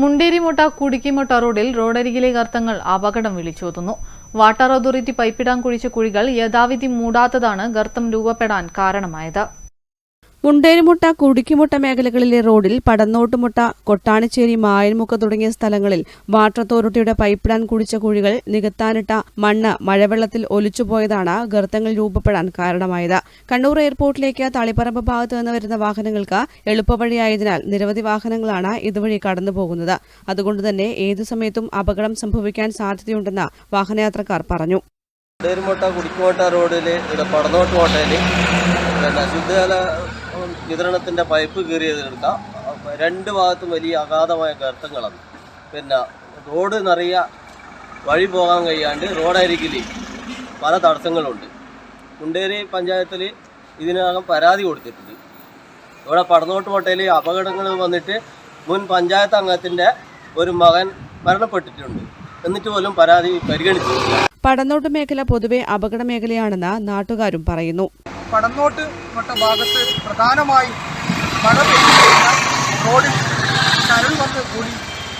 മുണ്ടേരിമുട്ട കുടിക്കിമുട്ട റോഡിൽ റോഡരികിലെ ഗർത്തങ്ങൾ അപകടം വിളിച്ചോതുന്നു. വാട്ടർ അതോറിറ്റി പൈപ്പിടാൻ കുഴിച്ച കുഴികൾ യഥാവിധി മൂടാത്തതാണ് ഗർത്തം രൂപപ്പെടാൻ കാരണമായത്. മുണ്ടേരിമുട്ട കുടുക്കിമുട്ട മേഖലകളിലെ റോഡിൽ പടന്നോട്ടുമുട്ട കൊട്ടാണിച്ചേരി മായൻമുക്ക തുടങ്ങിയ സ്ഥലങ്ങളിൽ വാട്ടർ അതോറിറ്റിയുടെ പൈപ്പ് ഡാൻ കുടിച്ച കുഴികൾ നികത്താനിട്ട മണ്ണ് മഴവെള്ളത്തിൽ ഒലിച്ചുപോയതാണ് ഗർത്തങ്ങൾ രൂപപ്പെടാൻ കാരണമായത്. കണ്ണൂർ എയർപോർട്ടിലേക്ക് തളിപ്പറമ്പ് ഭാഗത്ത് നിന്ന് വരുന്ന വാഹനങ്ങൾക്ക് എളുപ്പവഴിയായതിനാൽ നിരവധി വാഹനങ്ങളാണ് ഇതുവഴി കടന്നുപോകുന്നത്. അതുകൊണ്ടുതന്നെ ഏതു സമയത്തും അപകടം സംഭവിക്കാൻ സാധ്യതയുണ്ടെന്ന് വാഹനയാത്രക്കാർ പറഞ്ഞു. മുണ്ടേരിമോട്ട കുടിക്കോട്ട റോഡിൽ ഇവിടെ പടന്നോട്ട് കോട്ടയിൽ പിന്നെ ശുദ്ധജല വിതരണത്തിന്റെ പൈപ്പ് കീറിയതെടുക്കാം രണ്ട് ഭാഗത്തും വലിയ അഗാധമായ ഗർത്തങ്ങളാണ്. പിന്നെ റോഡ് നിറയ വഴി പോകാൻ കഴിയാണ്ട് റോഡരികിൽ പല തടസ്സങ്ങളുണ്ട്. മുണ്ടേരി പഞ്ചായത്തിൽ ഇതിനകം പരാതി കൊടുത്തിട്ടുണ്ട്. ഇവിടെ പടന്നോട്ട് കോട്ടയിൽ അപകടങ്ങൾ വന്നിട്ട് മുൻ പഞ്ചായത്ത് അംഗത്തിന്റെ ഒരു മകൻ മരണപ്പെട്ടിട്ടുണ്ട്. എന്നിട്ട് പോലും പരാതി പരിഗണിച്ചിട്ടില്ല പടന്നോട്ട് മേഖല പൊതുവെ അപകട മേഖലയാണെന്ന് നാട്ടുകാരും പറയുന്നു. പടന്നോട്ട് വട്ട ഭാഗത്ത് പ്രധാനമായും മഴ പെയ്തു കഴിഞ്ഞാൽ റോഡിൽ കരൾ വന്ന് കൂടി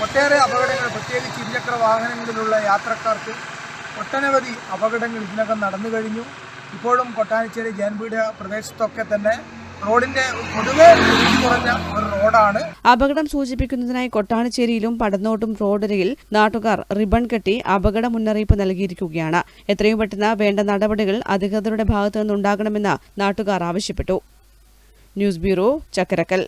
ഒട്ടേറെ അപകടങ്ങൾ പ്രത്യേകിച്ച് ഇരുചക്ര വാഹനങ്ങളിലുള്ള യാത്രക്കാർക്ക് ഒട്ടനവധി അപകടങ്ങൾ ഇതിനകം നടന്നു കഴിഞ്ഞു. ഇപ്പോഴും കൊട്ടാനിച്ചേരി ജയൻപീഠ പ്രദേശത്തൊക്കെ തന്നെ റോഡിന്റെ പൊതുവെ കുറഞ്ഞ ഒരു റോഡാണ്. അപകടം സൂചിപ്പിക്കുന്നതിനായി കൊട്ടാണിച്ചേരിയിലും പടന്നോട്ടും റോഡരികിൽ നാട്ടുകാർ റിബൺ കെട്ടി അപകട മുന്നറിയിപ്പ് നൽകിയിരിക്കുകയാണ്. എത്രയും പെട്ടെന്ന് വേണ്ട നടപടികൾ അധികൃതരുടെ ഭാഗത്തു നിന്നുണ്ടാകണമെന്ന് നാട്ടുകാർ ആവശ്യപ്പെട്ടു. News bureau Chakkarakkal.